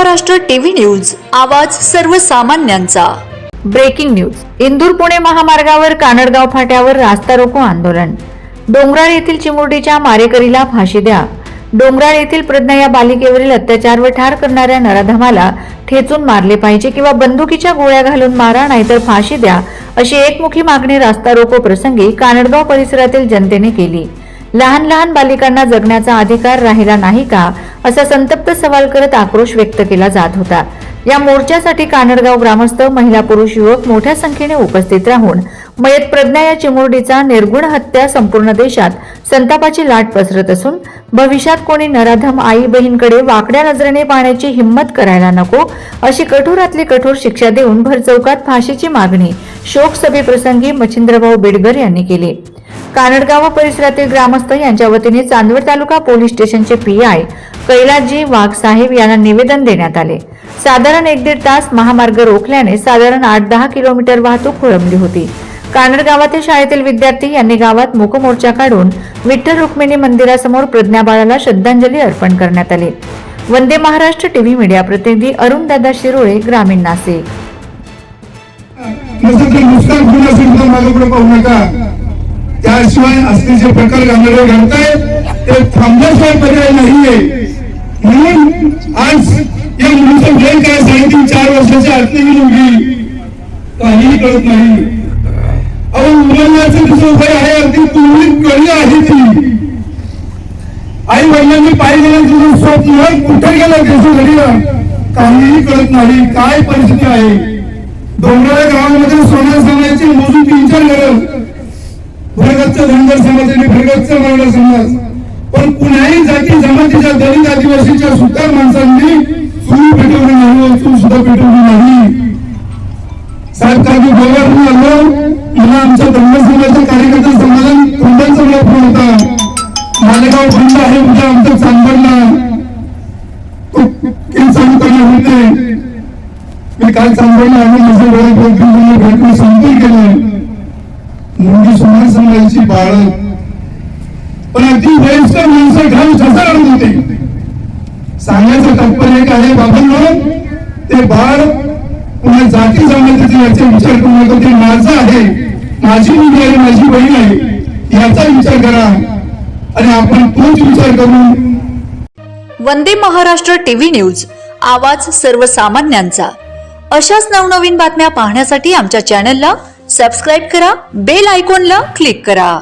Maharashtra TV news आवाज सर्वसामान्यांचा. Breaking news. Indore Pune महामार्गावर कानडगाव फाट्यावर रास्ता रोको आंदोलन. डोंगराळ येथील चिमुरडीच्या मारेकरीला फाशी द्या. डोंगराळ येथील प्रज्ञा या बालिकेवरील अत्याचार व ठार करणाऱ्या नराधमाला ठेचून मारले पाहिजे किंवा बंदुकीच्या गोळ्या घालून मारा नाहीतर फाशी द्या अशी एकमुखी मागणी रास्ता रोको प्रसंगी कानडगाव परिसरातील जनतेने केली. लहान लहान बालिकांना जगण्याचा अधिकार राहिला नाही का? असा संतप्त सवाल करत आक्रोश व्यक्त केला जात होता. या मोर्चासाठी कानडगाव ग्रामस्थ महिला पुरुष युवक मोठ्या संख्येने उपस्थित राहून मयत प्रज्ञा या चिमुरडीचा निर्गुण हत्या संपूर्ण देशात संतापाची लाट पसरत असून भविष्यात कोणी नराधम आई बहीणकडे वाकड्या नजरेने पाहण्याची हिंमत करायला नको अशी कठोरातली कठोर शिक्षा देऊन भरचौकात फाशीची मागणी शोक सभेप्रसंगी मच्छिंद्रभाऊ बेडगर यांनी केली. कानडगाव परिसरातील ग्रामस्थ यांच्या वतीने चांदवड तालुका पोलीस स्टेशनचे पीआय कैलासजी वाघ साहेब यांना निवेदन देण्यात आले. साधारण एक दीड तास महामार्ग रोखल्याने साधारण आठ दहा किलोमीटर वाहतूक खोळंबली होती. कानड गावातील शाळेतील विद्यार्थी यांनी गावात मूकमोर्चा काढून विठ्ठल रुक्मिणी मंदिरासमोर प्रज्ञाबाळाला श्रद्धांजली अर्पण करण्यात आली. वंदे महाराष्ट्र टीव्ही मीडिया प्रतिनिधी अरुण दादा शिरोळे ग्रामीण नाशिक. त्याशिवाय असले जे प्रकार घडणारे ते थांबल्याशिवाय पर्याय नाहीये. मुलीचं काय साडेतीन चार वर्षाची आतली मुलगी काहीही कळत नाही. अहो मुलांचं कसं वय आहे अगदी तुम्ही कळी आहे ती आई वडिलांनी पाहिजे तुझं स्वप्न कुठे गेलं त्याच्या घडीला काहीही कळत नाही. काय परिस्थिती आहे? डोंगराळ्या गावामध्ये सोन्या समाजाची मोजून तीन चार घरं. भरगतचं धनगर समाज आणि भरगतचं मराठा समाज. पण कुणाही जाती जमातीच्या दलित आदिवासीच्या सुद्धा माणसांनी चूल पेटवली नाही तू सुद्धा पेटवली नाही. साहेब काही गोव्यावरून आलो मला आमच्या धनगर समाजाच्या कार्यकर्ता समाधान तोंडांचा मला होता. मालेगाव बंद आहे उद्या आमच्या चांदवडला चालू करणार होते. मी काल चांदवडला आम्ही माझं डोळे बोलतो भेटून समजून केलं मुलगी म्हणजे सुमार समाजाची बाळ. पण अगदी वयस्कर माणसं घालून ठसा रडत होते सांगायचं तात्पर्य एक आहे बाबांनो ते बाळ पुन्हा जाती जमातीचे याचा विचार करू नका ते माझं आहे माझी मुली आहे माझी बहीण आहे याचा विचार करा. आणि आपण तोच विचार करू. वंदे महाराष्ट्र टीव्ही न्यूज आवाज सर्वसामान्यांचा. अशाच नवनवीन बातम्या पाहण्यासाठी आमच्या चॅनलला सबस्क्राईब करा बेल आयकॉनला क्लिक करा.